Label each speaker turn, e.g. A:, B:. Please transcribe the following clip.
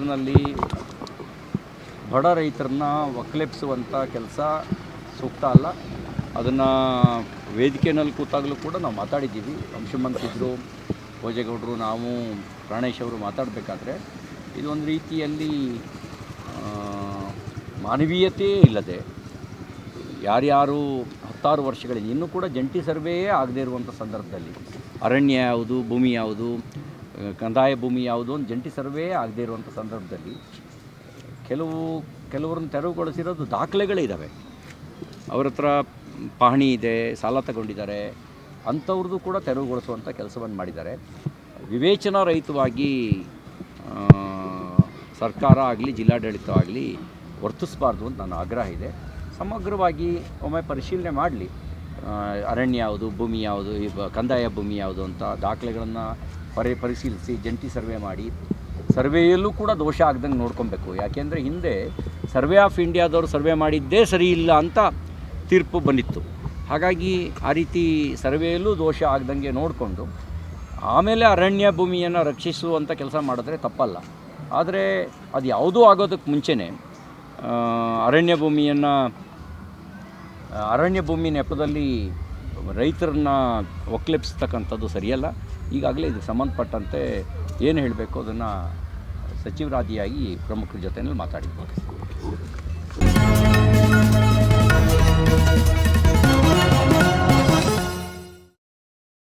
A: ನಲ್ಲಿ ಬಡ ರೈತರನ್ನ ಒಕ್ಕಲೆಬ್ಸುವಂಥ ಕೆಲಸ ಸೂಕ್ತ ಅಲ್ಲ. ಅದನ್ನು ವೇದಿಕೆಯಲ್ಲಿ ಕೂತಾಗಲೂ ಕೂಡ ನಾವು ಮಾತಾಡಿದ್ದೀವಿ. ಅಂಶುಮಂತಿದ್ರು, ಭೋಜೇಗೌಡರು, ನಾವು ಪ್ರಾಣೇಶ್ ಅವರು ಮಾತಾಡಬೇಕಾದ್ರೆ ಇದೊಂದು ರೀತಿಯಲ್ಲಿ ಮಾನವೀಯತೆ ಇಲ್ಲದೆ ಯಾರ್ಯಾರು ಹತ್ತಾರು ವರ್ಷಗಳಿಂದ ಇನ್ನೂ ಕೂಡ ಜಂಟಿ ಸರ್ವೆಯೇ ಆಗದೇ ಇರುವಂಥ ಸಂದರ್ಭದಲ್ಲಿ ಅರಣ್ಯ ಯಾವುದು, ಭೂಮಿ ಯಾವುದು ಕಂದಾಯ ಭೂಮಿ ಯಾವುದು ಒಂದು ಜಂಟಿ ಸರ್ವೇ ಆಗದೇ ಇರುವಂಥ ಸಂದರ್ಭದಲ್ಲಿ ಕೆಲವು, ಕೆಲವರನ್ನು ತೆರವುಗೊಳಿಸಿರೋದು ದಾಖಲೆಗಳಿದ್ದಾವೆ ಅವ್ರ ಹತ್ರ ಪಹಣಿ ಇದೆ, ಸಾಲ ತಗೊಂಡಿದ್ದಾರೆ, ಅಂಥವ್ರದ್ದು ಕೂಡ ತೆರವುಗೊಳಿಸುವಂಥ ಕೆಲಸವನ್ನು ಮಾಡಿದ್ದಾರೆ. ವಿವೇಚನಾ ರಹಿತವಾಗಿ ಸರ್ಕಾರ ಆಗಲಿ, ಜಿಲ್ಲಾಡಳಿತ ಆಗಲಿ ವರ್ತಿಸಬಾರ್ದು ಅಂತ ನನ್ನ ಆಗ್ರಹ ಇದೆ. ಸಮಗ್ರವಾಗಿ ಒಮ್ಮೆ ಪರಿಶೀಲನೆ ಮಾಡಲಿ. ಅರಣ್ಯ ಯಾವುದು, ಭೂಮಿ ಯಾವುದು ಕಂದಾಯ ಭೂಮಿ ಯಾವುದು ಅಂತ ದಾಖಲೆಗಳನ್ನು ಪರಿ ಪರಿಶೀಲಿಸಿ, ಜಂಟಿ ಸರ್ವೆ ಮಾಡಿ. ಸರ್ವೆಯಲ್ಲೂ ಕೂಡ ದೋಷ ಆಗ್ದಂಗೆ ನೋಡ್ಕೊಬೇಕು. ಯಾಕೆಂದರೆ ಹಿಂದೆ ಸರ್ವೆ ಆಫ್ ಇಂಡಿಯಾದವರು ಸರ್ವೆ ಮಾಡಿದ್ದೇ ಸರಿ ಇಲ್ಲ ಅಂತ ತೀರ್ಪು ಬಂದಿತ್ತು. ಹಾಗಾಗಿ ಆ ರೀತಿ ಸರ್ವೆಯಲ್ಲೂ ದೋಷ ಆಗ್ದಂಗೆ ನೋಡಿಕೊಂಡು, ಆಮೇಲೆ ಅರಣ್ಯ ಭೂಮಿಯನ್ನು ರಕ್ಷಿಸುವಂಥ ಕೆಲಸ ಮಾಡಿದ್ರೆ ತಪ್ಪಲ್ಲ. ಆದರೆ ಅದು ಯಾವುದೂ ಆಗೋದಕ್ಕೆ ಮುಂಚೆನೇ ಅರಣ್ಯ ಭೂಮಿಯನ್ನು ಅರಣ್ಯ ಭೂಮಿ ನೆಪದಲ್ಲಿ ರೈತರನ್ನ ಒಕ್ಲೆಬ್ಸ್ತಕ್ಕಂಥದ್ದು ಸರಿಯಲ್ಲ. ಈಗಾಗಲೇ ಇದಕ್ಕೆ ಸಂಬಂಧಪಟ್ಟಂತೆ ಏನು ಹೇಳಬೇಕು ಅದನ್ನು ಸಚಿವರಾದಿಯಾಗಿ ಪ್ರಮುಖರ ಜೊತೆಯಲ್ಲಿ ಮಾತಾಡಿದ್ವಿ.